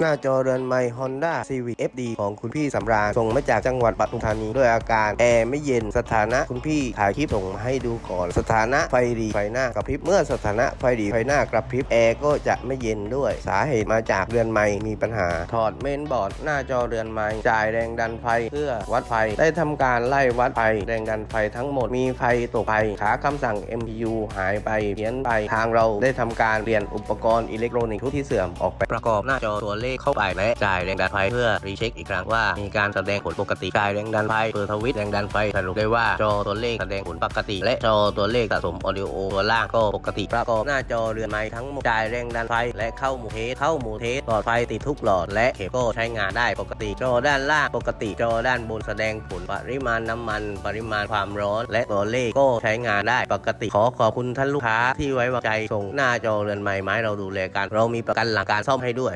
หน้าจอเรือนไม้ Honda Civic FD ของคุณพี่สำราญส่งมาจากจังหวัดปทุมธานีด้วยอาการแอร์ไม่เย็นสถานะคุณพี่ถ่ายคลิปส่งมาให้ดูก่อน สถานะไฟดีไฟหน้ากระพริบเมื่อสถานะไฟดีไฟหน้ากระพริบแอร์ก็จะไม่เย็นด้วย สาเหตุมาจากเรือนไมมีปัญหา ถอดเมนบอร์ดหน้าจอเรือนไมจ่ายแรงดันไฟเพื่อวัดไฟได้ทำการไล่วัดไฟแรงดันไฟทั้งหมดมีไฟตกไฟขาคำสั่ง MPU หายไปเพี้ยนไปทางเราได้ทำการเปลี่ยนอุปกรณ์อิเล็กทรอนิกส์ที่เสื่อมออกไปประกอบหน้าจอตัวเลขเข้าไปและจ่ายแรงดันไฟเพื่อรีเช็คอีกครั้งว่ามีการแสดงผลปกติจ่ายแรงดันไฟเปิดทวิตแรงดันไฟสรุปได้ว่าจอตัวเลขแสดงผลปกติ และจอตัวเลขสะสมออดิโอตัวล่างก็ปกติประกอบหน้าจอเรือนไม้ทั้งหมดจ่ายแรงดันไฟและเข้าหมู่เทสเข้าหมู่เทสหลอดไฟติดทุกหลอดและเข็มก็ใช้งานได้ปกติ จอด้านล่างปกติ จอด้านบนแสดงผลปริมาณน้ำมัน ปริมาณความร้อน และตัวเลขก็ใช้งานได้ปกติขอขอบคุณท่านลูกค้าที่ไว้วางใจส่งหน้าจอเรือนไม้ไม้เราดูแลกันเรามีประกันหลังการซ่อมให้ด้วย